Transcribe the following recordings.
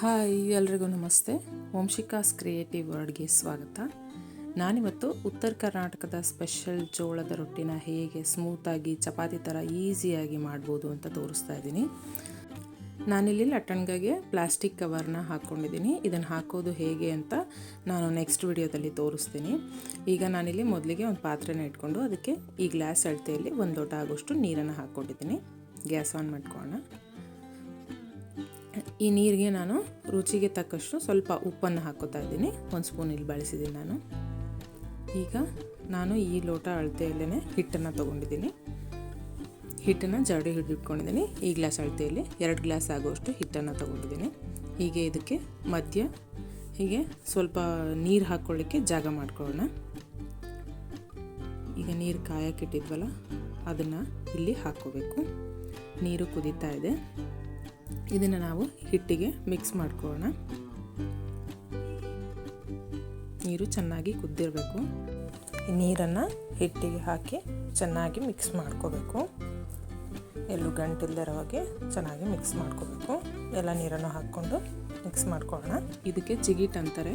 Hi ಎಲ್ರಿಗೂ ನಮಸ್ತೆ. ವಂಶಿಕಾಸ್ creative ವರ್ಡ್ಗೆ ಸ್ವಾಗತ. ನಾನಿವತ್ತು ಉತ್ತರ ಕರ್ನಾಟಕದ ಸ್ಪೆಷಲ್ ಜೋಳದ ರೊಟ್ಟಿನ ಹೇಗೆ ಸ್ಮೂತಾಗಿ, ಚಪಾತಿ ಥರ ಈಸಿಯಾಗಿ ಮಾಡ್ಬೋದು ಅಂತ ತೋರಿಸ್ತಾ ಇದ್ದೀನಿ. ನಾನಿಲ್ಲಿ ಲಟ್ಟಣ್ಗಾಗೆ ಪ್ಲಾಸ್ಟಿಕ್ ಕವರ್ನ ಹಾಕ್ಕೊಂಡಿದ್ದೀನಿ. ಇದನ್ನು ಹಾಕೋದು ಹೇಗೆ ಅಂತ ನಾನು ನೆಕ್ಸ್ಟ್ ವಿಡಿಯೋದಲ್ಲಿ ತೋರಿಸ್ತೀನಿ. ಈಗ ನಾನಿಲ್ಲಿ ಮೊದಲಿಗೆ ಒಂದು ಪಾತ್ರೆನ ಇಟ್ಕೊಂಡು ಅದಕ್ಕೆ ಈ ಗ್ಲಾಸ್ ಅಳತೆಯಲ್ಲಿ ಒಂದು ಲೋಟ ಆಗೋಷ್ಟು ನೀರನ್ನು ಹಾಕ್ಕೊಂಡಿದ್ದೀನಿ. ಗ್ಯಾಸ್ ಆನ್ ಮಾಡ್ಕೊಳ್ಳೋಣ. ಈ ನೀರಿಗೆ ನಾನು ರುಚಿಗೆ ತಕ್ಕಷ್ಟು ಸ್ವಲ್ಪ ಉಪ್ಪನ್ನು ಹಾಕೋತಾ ಇದ್ದೀನಿ. ಒಂದು ಸ್ಪೂನ್ ಇಲ್ಲಿ ಬಳಸಿದ್ದೀನಿ ನಾನು. ಈಗ ನಾನು ಈ ಲೋಟ ಅಳತೆಯಲ್ಲೇ ಹಿಟ್ಟನ್ನು ತೊಗೊಂಡಿದ್ದೀನಿ. ಹಿಟ್ಟನ್ನು ಜಾಡಿ ಹಿಡಿದಿಟ್ಕೊಂಡಿದ್ದೀನಿ. ಈ ಗ್ಲಾಸ್ ಅಳತೆಯಲ್ಲಿ ಎರಡು ಗ್ಲಾಸ್ ಆಗುವಷ್ಟು ಹಿಟ್ಟನ್ನು ತೊಗೊಂಡಿದ್ದೀನಿ. ಹೀಗೆ ಇದಕ್ಕೆ ಮಧ್ಯ ಹೀಗೆ ಸ್ವಲ್ಪ ನೀರು ಹಾಕ್ಕೊಳ್ಳಿಕ್ಕೆ ಜಾಗ ಮಾಡ್ಕೊಳ್ಳೋಣ. ಈಗ ನೀರು ಕಾಯಕ್ಕಿಟ್ಟಿದ್ವಲ್ಲ ಅದನ್ನು ಇಲ್ಲಿ ಹಾಕ್ಕೋಬೇಕು. ನೀರು ಕುದೀತಾ ಇದೆ. ಇದನ್ನು ನಾವು ಹಿಟ್ಟಿಗೆ ಮಿಕ್ಸ್ ಮಾಡ್ಕೊಳ್ಳೋಣ. ನೀರು ಚೆನ್ನಾಗಿ ಕುದ್ದಿರಬೇಕು. ನೀರನ್ನು ಹಿಟ್ಟಿಗೆ ಹಾಕಿ ಚೆನ್ನಾಗಿ ಮಿಕ್ಸ್ ಮಾಡ್ಕೋಬೇಕು. ಎಲ್ಲೂ ಗಂಟಿಲ್ದಿರೋವಾಗೆ ಚೆನ್ನಾಗಿ ಮಿಕ್ಸ್ ಮಾಡ್ಕೋಬೇಕು. ಎಲ್ಲ ನೀರನ್ನು ಹಾಕ್ಕೊಂಡು ಮಿಕ್ಸ್ ಮಾಡ್ಕೊಳ್ಳೋಣ. ಇದಕ್ಕೆ ಜಿಗಿಟ್ ಅಂತಾರೆ.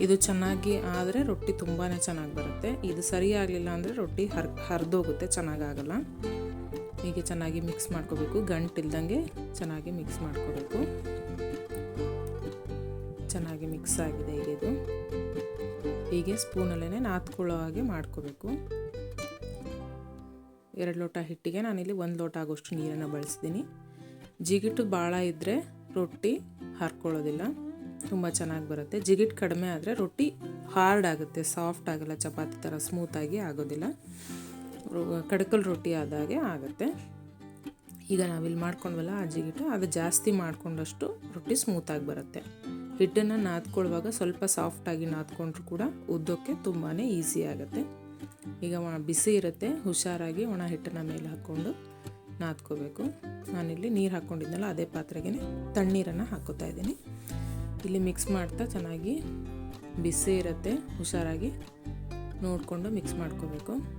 ಇದು ಚೆನ್ನಾಗಿ ಆದರೆ ರೊಟ್ಟಿ ತುಂಬಾ ಚೆನ್ನಾಗಿ ಬರುತ್ತೆ. ಇದು ಸರಿ ಆಗಲಿಲ್ಲ ಅಂದರೆ ರೊಟ್ಟಿ ಹರ್, ಹರಿದೋಗುತ್ತೆ ಚೆನ್ನಾಗಾಗಲ್ಲ ಹೀಗೆ ಚೆನ್ನಾಗಿ ಮಿಕ್ಸ್ ಮಾಡ್ಕೋಬೇಕು. ಗಂಟಿಲ್ದಂಗೆ ಚೆನ್ನಾಗಿ ಮಿಕ್ಸ್ ಮಾಡ್ಕೋಬೇಕು. ಚೆನ್ನಾಗಿ ಮಿಕ್ಸ್ ಆಗಿದೆ ಈಗ ಇದು ಹೀಗೆ ಸ್ಪೂನಲ್ಲೇ ನಾದ್ಕೊಳ್ಳೋ ಹಾಗೆ ಮಾಡ್ಕೋಬೇಕು. ಎರಡು ಲೋಟ ಹಿಟ್ಟಿಗೆ ನಾನಿಲ್ಲಿ ಒಂದು ಲೋಟ ಆಗೋಷ್ಟು ನೀರನ್ನು ಬಳಸಿದ್ದೀನಿ ಜಿಗಿಟು ಭಾಳ ಇದ್ದರೆ ರೊಟ್ಟಿ ಹರ್ಕೊಳ್ಳೋದಿಲ್ಲ. ತುಂಬ ಚೆನ್ನಾಗಿ ಬರುತ್ತೆ. ಜಿಗಿಟ್ ಕಡಿಮೆ ಆದರೆ ರೊಟ್ಟಿ ಹಾರ್ಡ್ ಆಗುತ್ತೆ. ಸಾಫ್ಟ್ ಆಗಲ್ಲ. ಚಪಾತಿ ಥರ ಸ್ಮೂತಾಗಿ ಆಗೋದಿಲ್ಲ. ಕಡಕಲ್ ರೊಟ್ಟಿ ಆದಾಗೆ ಆಗುತ್ತೆ. ಈಗ ನಾವಿಲ್ಲಿ ಮಾಡ್ಕೊಂಡ್ವಲ್ಲ ಅಜ್ಜಿಗಿಟ್ಟು ಜಿಗಿಟು ಅದು ಜಾಸ್ತಿ ಮಾಡ್ಕೊಂಡಷ್ಟು ರೊಟ್ಟಿ ಸ್ಮೂತಾಗಿ ಬರುತ್ತೆ. ಹಿಟ್ಟನ್ನು ನಾದ್ಕೊಳ್ಳುವಾಗ ಸ್ವಲ್ಪ ಸಾಫ್ಟಾಗಿ ನಾದ್ಕೊಂಡ್ರೂ ಕೂಡ ಉದ್ದೋಕ್ಕೆ ತುಂಬಾ ಈಸಿ ಆಗುತ್ತೆ. ಈಗ ಬಿಸಿ ಇರುತ್ತೆ, ಹುಷಾರಾಗಿ ಒಣ ಹಿಟ್ಟನ್ನು ಮೇಲೆ ಹಾಕ್ಕೊಂಡು ನಾದ್ಕೋಬೇಕು. ನಾನಿಲ್ಲಿ ನೀರು ಹಾಕ್ಕೊಂಡಿದ್ನಲ್ಲ ಅದೇ ಪಾತ್ರೆಗೆ ತಣ್ಣೀರನ್ನು ಹಾಕೋತಾ ಇದ್ದೀನಿ. ಇಲ್ಲಿ ಮಿಕ್ಸ್ ಮಾಡ್ತಾ ಚೆನ್ನಾಗಿ ಬಿಸಿ ಇರುತ್ತೆ, ಹುಷಾರಾಗಿ ನೋಡಿಕೊಂಡು ಮಿಕ್ಸ್ ಮಾಡ್ಕೋಬೇಕು.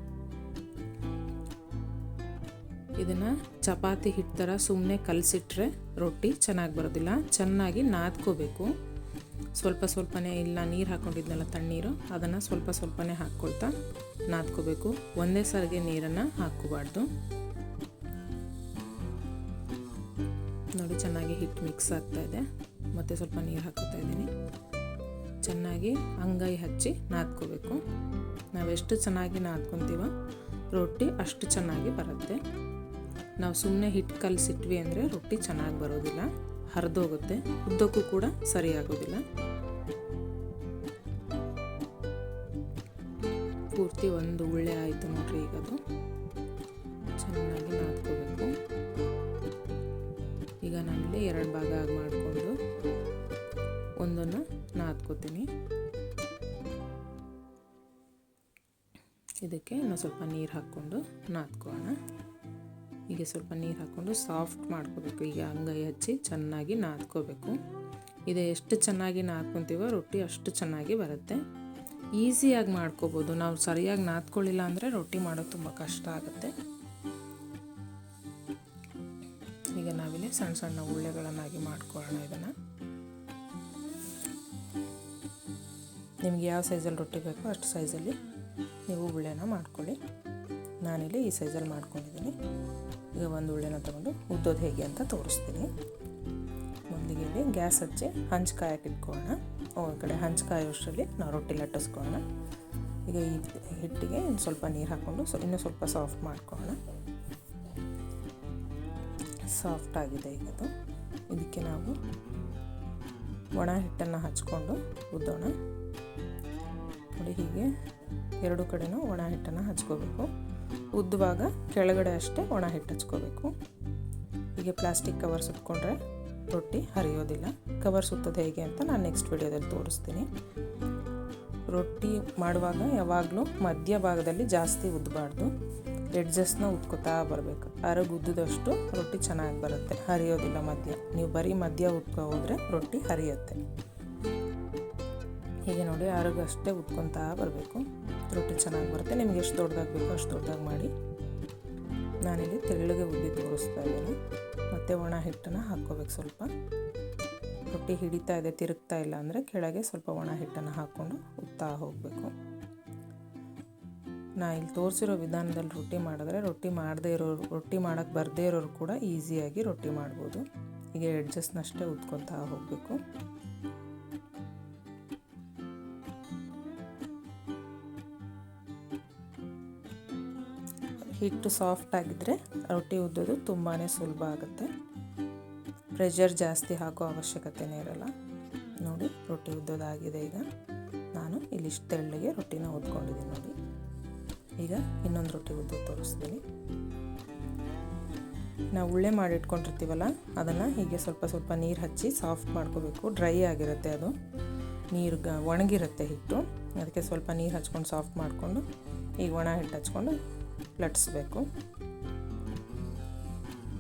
ಇದನ್ನು ಚಪಾತಿ ಹಿಟ್ಟು ಥರ ಸುಮ್ಮನೆ ಕಲಸಿಟ್ರೆ ರೊಟ್ಟಿ ಚೆನ್ನಾಗಿ ಬರೋದಿಲ್ಲ. ಚೆನ್ನಾಗಿ ನಾದ್ಕೋಬೇಕು. ಸ್ವಲ್ಪ ಸ್ವಲ್ಪನೇ ಇಲ್ಲ, ನೀರು ಹಾಕ್ಕೊಂಡಿದ್ನಲ್ಲ ತಣ್ಣೀರು, ಅದನ್ನು ಸ್ವಲ್ಪ ಸ್ವಲ್ಪನೇ ಹಾಕ್ಕೊಳ್ತಾ ನಾದ್ಕೋಬೇಕು. ಒಂದೇ ಸಾರಿಗೆ ನೀರನ್ನು ಹಾಕ್ಕೋಬಾರ್ದು ನೋಡಿ ಚೆನ್ನಾಗಿ ಹಿಟ್ಟು ಮಿಕ್ಸ್ ಆಗ್ತಾ ಇದೆ. ಮತ್ತು ಸ್ವಲ್ಪ ನೀರು ಹಾಕೋತಾ ಇದ್ದೀನಿ. ಚೆನ್ನಾಗಿ ಅಂಗೈ ಹಚ್ಚಿ ನಾದ್ಕೋಬೇಕು. ನಾವೆಷ್ಟು ಚೆನ್ನಾಗಿ ನಾದ್ಕೊತೀವೋ ರೊಟ್ಟಿ ಅಷ್ಟು ಚೆನ್ನಾಗಿ ಬರುತ್ತೆ. ನಾವು ಸುಮ್ಮನೆ ಹಿಟ್ಟು ಕಲಸಿಟ್ವಿ ಅಂದರೆ ರೊಟ್ಟಿ ಚೆನ್ನಾಗಿ ಬರೋದಿಲ್ಲ. ಹರಿದೋಗುತ್ತೆ. ಉದ್ದಕ್ಕೂ ಕೂಡ ಸರಿಯಾಗೋದಿಲ್ಲ. ಪೂರ್ತಿ ಒಂದು ಉಳ್ಳೆ ಆಯಿತು ನೋಡ್ರಿ ಈಗ ಅದು. ಚೆನ್ನಾಗಿ ನಾದ್ಕೋಬೇಕು. ಈಗ ನಾನಿಲ್ಲಿ ಎರಡು ಭಾಗ ಆಗಿ ಮಾಡಿಕೊಂಡು ಒಂದನ್ನು ನಾದ್ಕೋತೀನಿ. ಇದಕ್ಕೆ ಇನ್ನೂ ಸ್ವಲ್ಪ ನೀರು ಹಾಕ್ಕೊಂಡು ನಾದ್ಕೊಳ್ಳೋಣ. ಹೀಗೆ ಸ್ವಲ್ಪ ನೀರು ಹಾಕ್ಕೊಂಡು ಸಾಫ್ಟ್ ಮಾಡ್ಕೋಬೇಕು. ಈಗ ಅಂಗೈ ಹಚ್ಚಿ ಚೆನ್ನಾಗಿ ನಾದ್ಕೋಬೇಕು. ಇದು ಎಷ್ಟು ಚೆನ್ನಾಗಿ ನಾದ್ಕೊತೀವೋ ರೊಟ್ಟಿ ಅಷ್ಟು ಚೆನ್ನಾಗಿ ಬರುತ್ತೆ. ಈಸಿಯಾಗಿ ಮಾಡ್ಕೋಬೋದು. ನಾವು ಸರಿಯಾಗಿ ನಾದ್ಕೊಳ್ಳಿಲ್ಲ ಅಂದರೆ ರೊಟ್ಟಿ ಮಾಡೋದು ತುಂಬ ಕಷ್ಟ ಆಗುತ್ತೆ. ಈಗ ನಾವಿಲ್ಲಿ ಸಣ್ಣ ಸಣ್ಣ ಉಳ್ಳೆಗಳನ್ನಾಗಿ ಮಾಡ್ಕೊಳ್ಳೋಣ ಇದನ್ನು. ನಿಮ್ಗೆ ಯಾವ ಸೈಜಲ್ಲಿ ರೊಟ್ಟಿ ಬೇಕೋ ಅಷ್ಟು ಸೈಜಲ್ಲಿ ನೀವು ಉಳ್ಳೆನ ಮಾಡ್ಕೊಳ್ಳಿ. ನಾನಿಲ್ಲಿ ಈ ಸೈಜಲ್ಲಿ ಮಾಡ್ಕೊಂಡಿದ್ದೀನಿ. ಈಗ ಒಂದು ಉಳ್ಳೆನ ತೊಗೊಂಡು ಉದ್ದೋದು ಹೇಗೆ ಅಂತ ತೋರಿಸ್ತೀನಿ. ಮೊದಲಿಗೆ ಇಲ್ಲಿ ಗ್ಯಾಸ್ ಹಚ್ಚಿ ಹಂಚು ಕಾಯಕ್ಕೆ ಇಟ್ಕೊಳ್ಳೋಣ ಕಡೆ ಹಂಚು ಕಾಯೋಷ್ಟರಲ್ಲಿ ನಾವು ರೊಟ್ಟಿ ಲಟ್ಟಿಸ್ಕೊಳ್ಳೋಣ. ಈಗ ಈ ಹಿಟ್ಟಿಗೆ ಸ್ವಲ್ಪ ನೀರು ಹಾಕ್ಕೊಂಡು ಸೊ, ಇನ್ನೂ ಸ್ವಲ್ಪ ಸಾಫ್ಟ್ ಮಾಡ್ಕೊಳ್ಳೋಣ. ಸಾಫ್ಟ್ ಆಗಿದೆ ಈಗ ಅದು. ಇದಕ್ಕೆ ನಾವು ಒಣ ಹಿಟ್ಟನ್ನು ಹಚ್ಕೊಂಡು ಉದ್ದೋಣ. ನೋಡಿ ಹೀಗೆ ಎರಡು ಕಡೆನೂ ಒಣ ಹಿಟ್ಟನ್ನು ಹಚ್ಕೋಬೇಕು. ಉದ್ದುವಾಗ ಕೆಳಗಡೆ ಅಷ್ಟೇ ಒಣ ಹಿಟ್ಟು ಹಚ್ಕೋಬೇಕು ಹೀಗೆ ಪ್ಲಾಸ್ಟಿಕ್ ಕವರ್ ಸುತ್ಕೊಂಡ್ರೆ ರೊಟ್ಟಿ ಹರಿಯೋದಿಲ್ಲ. ಕವರ್ ಸುತ್ತೋದು ಹೇಗೆ ಅಂತ ನಾನು ನೆಕ್ಸ್ಟ್ ವಿಡಿಯೋದಲ್ಲಿ ತೋರಿಸ್ತೀನಿ. ರೊಟ್ಟಿ ಮಾಡುವಾಗ ಯಾವಾಗಲೂ ಮಧ್ಯ ಭಾಗದಲ್ಲಿ ಜಾಸ್ತಿ ಉದ್ದಬಾರ್ದು ಎಡ್ಜಸ್ಟ್ನ ಉತ್ಕೋತಾ ಬರಬೇಕು. ಅರಗು ಉದ್ದದಷ್ಟು ರೊಟ್ಟಿ ಚೆನ್ನಾಗಿ ಬರುತ್ತೆ. ಹರಿಯೋದಿಲ್ಲ ಮಧ್ಯ. ನೀವು ಬರೀ ಮಧ್ಯ ಉದ್ಕೋ ಹೋದರೆ ರೊಟ್ಟಿ ಹರಿಯುತ್ತೆ. ಹೀಗೆ ನೋಡಿ ಅಷ್ಟೇ ಉತ್ಕೊತಾ ಬರಬೇಕು. ರೊಟ್ಟಿ ಚೆನ್ನಾಗಿ ಬರುತ್ತೆ. ನಿಮ್ಗೆ ಎಷ್ಟು ದೊಡ್ಡದಾಗ ಬೇಕೋ ಅಷ್ಟು ದೊಡ್ಡದಾಗಿ ಮಾಡಿ ನಾನಿಲ್ಲಿ ತೆಳ್ಳಗೆ ಉದ್ದಿ ತೋರಿಸ್ತಾ ಇದ್ದೀನಿ. ಮತ್ತು ಒಣ ಹಿಟ್ಟನ್ನು ಹಾಕ್ಕೋಬೇಕು ಸ್ವಲ್ಪ. ರೊಟ್ಟಿ ಹಿಡಿತಾ ಇದೆ, ತಿರುಗ್ತಾ ಇಲ್ಲ ಅಂದರೆ ಕೆಳಗೆ ಸ್ವಲ್ಪ ಒಣ ಹಿಟ್ಟನ್ನು ಹಾಕ್ಕೊಂಡು ಉತ್ತಾ ಹೋಗಬೇಕು. ನಾ ಇಲ್ಲಿ ತೋರಿಸಿರೋ ವಿಧಾನದಲ್ಲಿ ರೊಟ್ಟಿ ಮಾಡಿದ್ರೆ ರೊಟ್ಟಿ ಮಾಡದೇ ಇರೋರು ರೊಟ್ಟಿ ಮಾಡೋಕ್ಕೆ ಬರದೇ ಇರೋರು ಕೂಡ ಈಸಿಯಾಗಿ ರೊಟ್ಟಿ ಮಾಡ್ಬೋದು. ಹೀಗೆ ಎಡ್ಜಸ್ಟ್ನಷ್ಟೇ ಉತ್ಕೊತಾ ಹೋಗಬೇಕು. ಹಿಟ್ಟು ಸಾಫ್ಟ್ ಆಗಿದ್ದರೆ ರೊಟ್ಟಿ ಉದ್ದೋದು ತುಂಬಾ ಸುಲಭ ಆಗುತ್ತೆ. ಪ್ರೆಷರ್ ಜಾಸ್ತಿ ಹಾಕೋ ಅವಶ್ಯಕತೆನೇ ಇರಲ್ಲ. ನೋಡಿ, ರೊಟ್ಟಿ ಉದ್ದೋದಾಗಿದೆ ಈಗ. ನಾನು ಇಲ್ಲಿಷ್ಟು ತೆಳ್ಳಗೆ ರೊಟ್ಟಿನ ಉದ್ಕೊಂಡಿದ್ದೀನಿ ನೋಡಿ. ಈಗ ಇನ್ನೊಂದು ರೊಟ್ಟಿ ಉದ್ದು ತೋರಿಸ್ತೀನಿ. ನಾವು ಉಳ್ಳೆ ಮಾಡಿ ಇಟ್ಕೊಂಡಿರ್ತೀವಲ್ಲ, ಅದನ್ನು ಹೀಗೆ ಸ್ವಲ್ಪ ಸ್ವಲ್ಪ ನೀರು ಹಚ್ಚಿ ಸಾಫ್ಟ್ ಮಾಡ್ಕೋಬೇಕು. ಡ್ರೈ ಆಗಿರುತ್ತೆ ಅದು. ನೀರು ಒಣಗಿರುತ್ತೆ ಹಿಟ್ಟು. ಅದಕ್ಕೆ ಸ್ವಲ್ಪ ನೀರು ಹಚ್ಕೊಂಡು ಸಾಫ್ಟ್ ಮಾಡಿಕೊಂಡು, ಈಗ ಒಣ ಹಿಟ್ಟು ಹಚ್ಕೊಂಡು ಲಟ್ಸ್ಬೇಕು.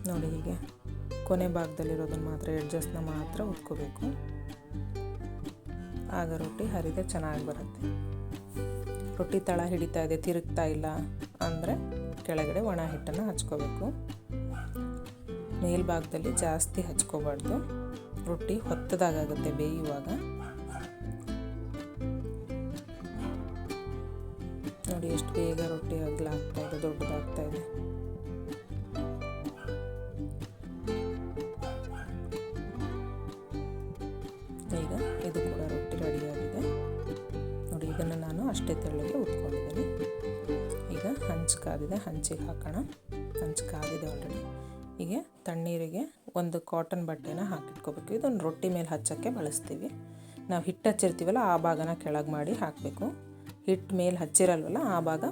ನೋಡಿ ಹೀಗೆ. ಕೊನೆ ಭಾಗದಲ್ಲಿರೋದನ್ನು ಮಾತ್ರ ಎಡ್ಜಸ್ಟ್ನ ಮಾತ್ರ ಉತ್ಕೋಬೇಕು ಆಗ ರೊಟ್ಟಿ ಹರಿದೆ ಚೆನ್ನಾಗಿ ಬರುತ್ತೆ. ರೊಟ್ಟಿ ತಳ ಹಿಡಿತಾ ಇದೆ, ತಿರುಗ್ತಾ ಇಲ್ಲ ಅಂದರೆ ಕೆಳಗಡೆ ಒಣ ಹಿಟ್ಟನ್ನು ಹಚ್ಕೋಬೇಕು. ಮೇಲ್ಭಾಗದಲ್ಲಿ ಜಾಸ್ತಿ ಹಚ್ಕೋಬಾರ್ದು. ರೊಟ್ಟಿ ಹೊತ್ತದಾಗುತ್ತೆ ಬೇಯುವಾಗ. ನೋಡಿ ಎಷ್ಟು ಬೇಗ ರೊಟ್ಟಿ ಅಗಲ ಇದೆ ದೊಡ್ಡದಾಗ್ತಾ ಇದೆ ಈಗ ಇದು ಕೂಡ ರೊಟ್ಟಿ ರೆಡಿಯಾಗಿದೆ. ನೋಡಿ, ಇದನ್ನು ನಾನು ಅಷ್ಟೇ ತೆಳ್ಳಗೆ ಉತ್ಕೊಂಡಿದ್ದೀನಿ ಈಗ ಹಂಚು ಕಾದಿದೆ, ಹಂಚಿಗೆ ಹಾಕೋಣ. ಹಂಚು ಕಾದಿದೆ ಆಲ್ರೆಡಿ ಹೀಗೆ ತಣ್ಣೀರಿಗೆ ಒಂದು ಕಾಟನ್ ಬಟ್ಟೆನ ಹಾಕಿಟ್ಕೋಬೇಕು. ಇದೊಂದು ರೊಟ್ಟಿ ಮೇಲೆ ಹಚ್ಚೋಕ್ಕೆ ಬಳಸ್ತೀವಿ. ನಾವು ಹಿಟ್ಟು ಹಚ್ಚಿರ್ತೀವಲ್ಲ, ಆ ಭಾಗನ ಕೆಳಗೆ ಮಾಡಿ ಹಾಕಬೇಕು. ಹಿಟ್ಟು ಮೇಲೆ ಹಚ್ಚಿರಲ್ವಲ್ಲ, ಆ ಭಾಗ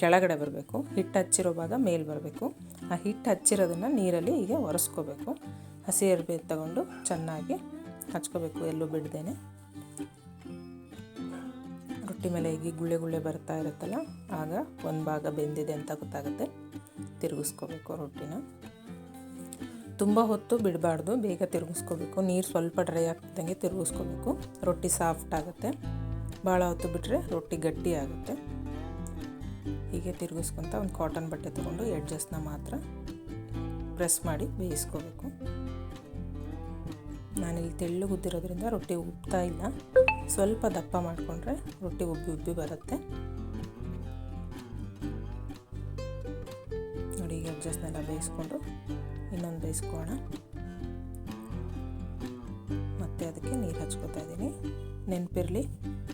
ಕೆಳಗಡೆ ಬರಬೇಕು, ಹಿಟ್ಟು ಹಚ್ಚಿರೋ ಭಾಗ ಮೇಲೆ ಬರಬೇಕು. ಆ ಹಿಟ್ಟು ಹಚ್ಚಿರೋದನ್ನು ನೀರಲ್ಲಿ ಹೀಗೆ ಒರೆಸ್ಕೋಬೇಕು. ಹಸಿ ಅರ್ಬಿ ತಗೊಂಡು ಚೆನ್ನಾಗಿ ಹಚ್ಕೋಬೇಕು, ಎಲ್ಲೂ ಬಿಡ್ದೇನೆ. ರೊಟ್ಟಿ ಮೇಲೆ ಹೀಗೆ ಗುಳ್ಳೆ ಗುಳ್ಳೆ ಬರ್ತಾ ಇರುತ್ತಲ್ಲ, ಆಗ ಒಂದು ಭಾಗ ಬೆಂದಿದೆ ಅಂತ ಗೊತ್ತಾಗುತ್ತೆ. ತಿರುಗಿಸ್ಕೋಬೇಕು ರೊಟ್ಟಿನ. ತುಂಬ ಹೊತ್ತು ಬಿಡಬಾರ್ದು, ಬೇಗ ತಿರುಗಿಸ್ಕೋಬೇಕು. ನೀರು ಸ್ವಲ್ಪ ಡ್ರೈ ಆಗ್ತಿದ್ದಂಗೆ ತಿರುಗಿಸ್ಕೋಬೇಕು. ರೊಟ್ಟಿ ಸಾಫ್ಟ್ ಆಗುತ್ತೆ. ಭಾಳ ಹೊತ್ತು ಬಿಟ್ಟರೆ ರೊಟ್ಟಿ ಗಟ್ಟಿ ಆಗುತ್ತೆ. ಹೀಗೆ ತಿರುಗಿಸ್ಕೊಂತ ಒಂದು ಕಾಟನ್ ಬಟ್ಟೆ ತೊಗೊಂಡು ಎಡ್ಜಸ್ಟ್ನ ಮಾತ್ರ ಪ್ರೆಸ್ ಮಾಡಿ ಬೇಯಿಸ್ಕೋಬೇಕು. ನಾನಿಲ್ಲಿ ತೆಳ್ಳು ಉದ್ದಿರೋದ್ರಿಂದ ರೊಟ್ಟಿ ಉಬ್ತಾ ಇಲ್ಲ. ಸ್ವಲ್ಪ ದಪ್ಪ ಮಾಡಿಕೊಂಡ್ರೆ ರೊಟ್ಟಿ ಉಬ್ಬಿ ಉಬ್ಬಿ ಬರುತ್ತೆ. ನೋಡಿ, ಈಗ ಅಡ್ಜಸ್ಟ್ನೆಲ್ಲ ಬೇಯಿಸ್ಕೊಂಡು ಇನ್ನೊಂದು ಬೇಯಿಸ್ಕೋಣ ಮತ್ತೆ ಅದಕ್ಕೆ ನೀರು ಹಚ್ಕೋತಾ ಇದ್ದೀನಿ. ನೆನಪಿರಲಿ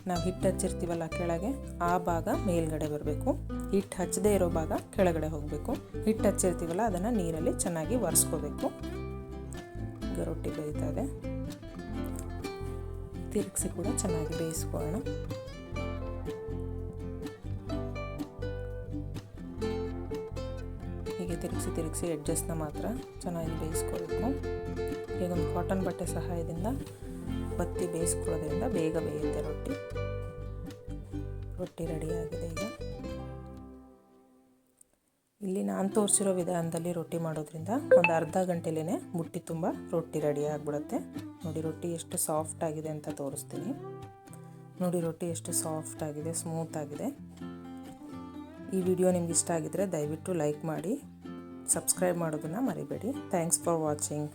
ನಾವು ಹಿಟ್ಟು ಹಚ್ಚಿರ್ತೀವಲ್ಲ ಕೆಳಗೆ, ಆ ಭಾಗ ಮೇಲ್ಗಡೆ ಬರಬೇಕು. ಹಿಟ್ಟು ಹಚ್ಚದೇ ಇರೋ ಭಾಗ ಕೆಳಗಡೆ ಹೋಗಬೇಕು. ಹಿಟ್ಟು ಹಚ್ಚಿರ್ತೀವಲ್ಲ, ಅದನ್ನು ನೀರಲ್ಲಿ ಚೆನ್ನಾಗಿ ಒರೆಸ್ಕೋಬೇಕು. ಈಗ ರೊಟ್ಟಿ ಬೇಯ್ತಾ ಇದೆ. ತಿರುಗಿಸಿ ಕೂಡ ಚೆನ್ನಾಗಿ ಬೇಯಿಸ್ಕೊಳ್ಳೋಣ. ಹೀಗೆ ತಿರುಗಿಸಿ ತಿರುಗಿಸಿ ಎಡ್ಜಸ್ಟ್ನ ಮಾತ್ರ ಚೆನ್ನಾಗಿ ಬೇಯಿಸ್ಕೋಬೇಕು ಈಗ ಒಂದು ಕಾಟನ್ ಬಟ್ಟೆ ಸಹಾಯದಿಂದ ಬತ್ತಿ ಬೇಯಿಸ್ಕೊಳ್ಳೋದ್ರಿಂದ ಬೇಗ ಬೇಯುತ್ತೆ ರೊಟ್ಟಿ. ರೊಟ್ಟಿ ರೆಡಿಯಾಗಿದೆ ಈಗ. ಇಲ್ಲಿ ನಾನು ತೋರಿಸಿರೋ ವಿಧಾನದಲ್ಲಿ ರೊಟ್ಟಿ ಮಾಡೋದ್ರಿಂದ ಒಂದು ಅರ್ಧ ಗಂಟೆಲೇ ಬುಟ್ಟಿ ತುಂಬ ರೊಟ್ಟಿ ರೆಡಿ ಆಗಿಬಿಡುತ್ತೆ. ನೋಡಿ ರೊಟ್ಟಿ ಎಷ್ಟು ಸಾಫ್ಟ್ ಆಗಿದೆ ಅಂತ ತೋರಿಸ್ತೀನಿ. ನೋಡಿ ರೊಟ್ಟಿ ಎಷ್ಟು ಸಾಫ್ಟ್ ಆಗಿದೆ, ಸ್ಮೂತ್ ಆಗಿದೆ. ಈ ವಿಡಿಯೋ ನಿಮ್ಗೆ ಇಷ್ಟ ಆಗಿದ್ರೆ ದಯವಿಟ್ಟು ಲೈಕ್ ಮಾಡಿ, ಸಬ್ಸ್ಕ್ರೈಬ್ ಮಾಡೋದನ್ನು ಮರಿಬೇಡಿ. Thanks for watching.